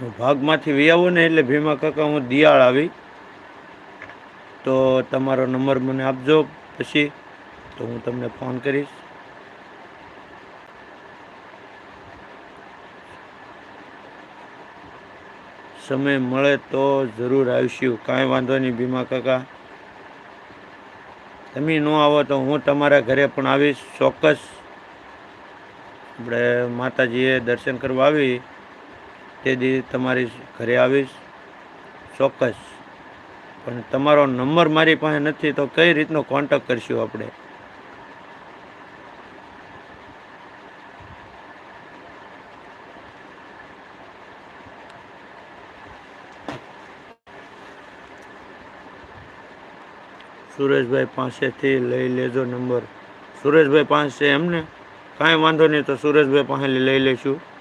ભાગમાંથી વી આવું ને એટલે ભીમા કાકા, હું દિયાળ આવી. તો તમારો નંબર મને આપજો પછી તો હું તમને ફોન કરીશ. સમય મળે તો જરૂર આવીશું, કાંઈ વાંધો નહીં ભીમા કાકા. તમે ન આવો તો હું તમારા ઘરે પણ આવીશ ચોક્કસ. આપણે માતાજીએ દર્શન કરવા આવી. તે દી તમારી ઘરે આવીશ, ચોક્કસ. પણ તમારો નંબર મારી પાસે નથી, તો કઈ રીતનો કોન્ટેક કરશું આપણે? સુરેશભાઈ પાસેથી લઈ લેજો નંબર. સુરેશભાઈ પાસે એમને? કાંઈ વાંધો નહીં, તો સુરેશભાઈ પાસે લઈ લઈશું.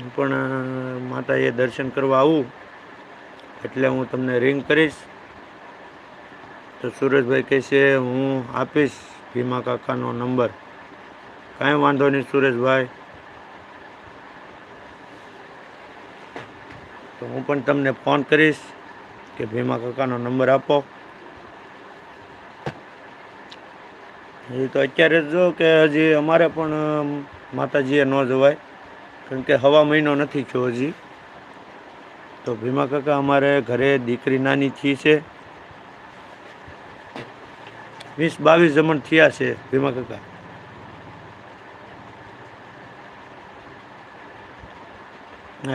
હું પણ માતાએ દર્શન કરવા આવું, એટલે હું તમને રિંગ કરીશ. તો સુરેશભાઈ કહેશે, હું આપીશ ભીમા કાકાનો નંબર કાંઈ વાંધો નહીં સુરેશભાઈ તો હું પણ તમને ફોન કરીશ કે ભીમા કાકાનો નંબર આપો. એ તો અત્યારે જો કે હજી અમારે પણ માતાજીએ ન જવાય. કારણ કે હવા મહિનો નથી થયો હજી. તો ભીમા કાકા અમારે ઘરે દીકરી નાની થી છે. વીસ બાવીસ જમણ થયા છે ભીમા કાકા.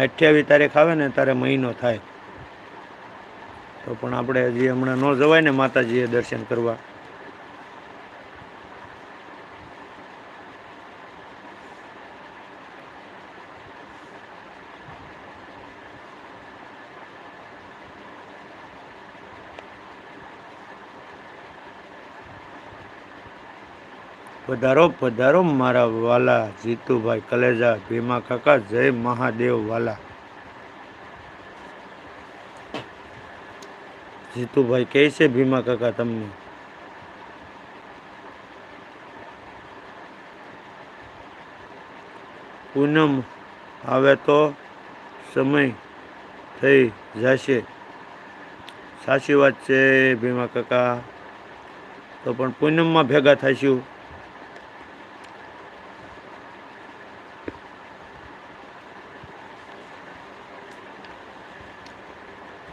અઠ્યાવીસ તારીખ આવે ને ત્યારે મહિનો થાય. તો પણ આપણે હજી હમણાં ન જવાય ને માતાજીએ દર્શન કરવા. પધારો પધારો મારા વાલા જીતુભાઈ કલેજા, ભીમા કાકા, જય મહાદેવ વાલા. જીતુભાઈ કહે છે, ભીમા કાકા તમને. પૂનમ આવે તો સમય થઈ જશે. સાચી વાત છે, ભીમા કાકા. તો પણ પૂનમમાં ભેગા થઈશું.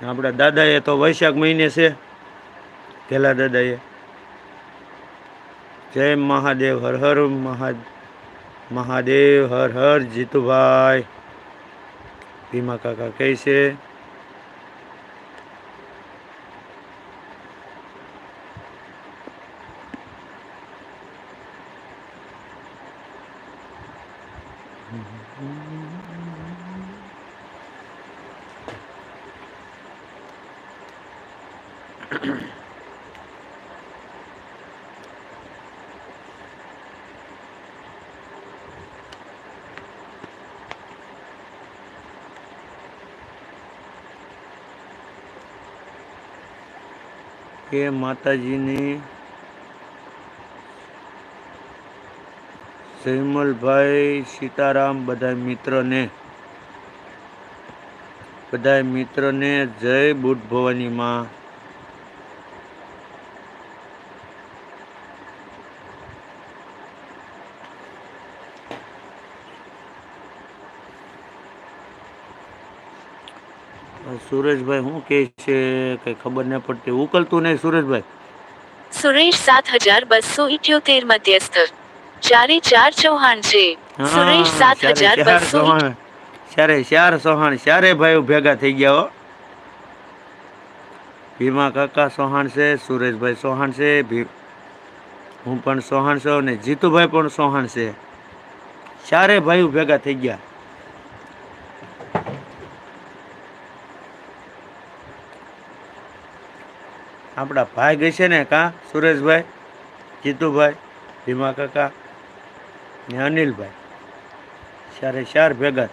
આપણા દાદાએ તો વૈશાખ મહિને છે. પેલા દાદાએ. જય મહાદેવ, હર હર મહા મહાદેવ, હર હર જીતુભાઈ. ભીમા કાકા કહે છે. કે માતાજીની જયમલભાઈ સીતારામ બધા મિત્રને બધા મિત્રને જય બુટ ભવાની માં સુરેશભાઈ શું કે છે? કઈ ખબર ન પડતી. ઉકલતું નહીં સુરેશભાઈ. સુરેશ સાત હજાર બસો ઇઠ્યોતેર મધ્યસ્થ. ચારે ચાર ચૌહાણ છે. સુરેશ સાત ચારે હજાર બસો ચારે ચાર ચૌહાણ. ચારે ભાઈઓ ભેગા થઈ ગયા હો. ભીમા કાકા સોહાણ છે સુરેશભાઈ ચૌહાણ છે હું પણ ચૌહાણ છું અને જીતુભાઈ પણ ચૌહાણ છે. ચારે ભાઈઓ ભેગા થઈ ગયા. આપણા ભાઈ ગઈ છે ને કા? સુરેશભાઈ, જીતુભાઈ, ભીમા કાકા ને અનિલભાઈ. ચારે ચાર ભેગા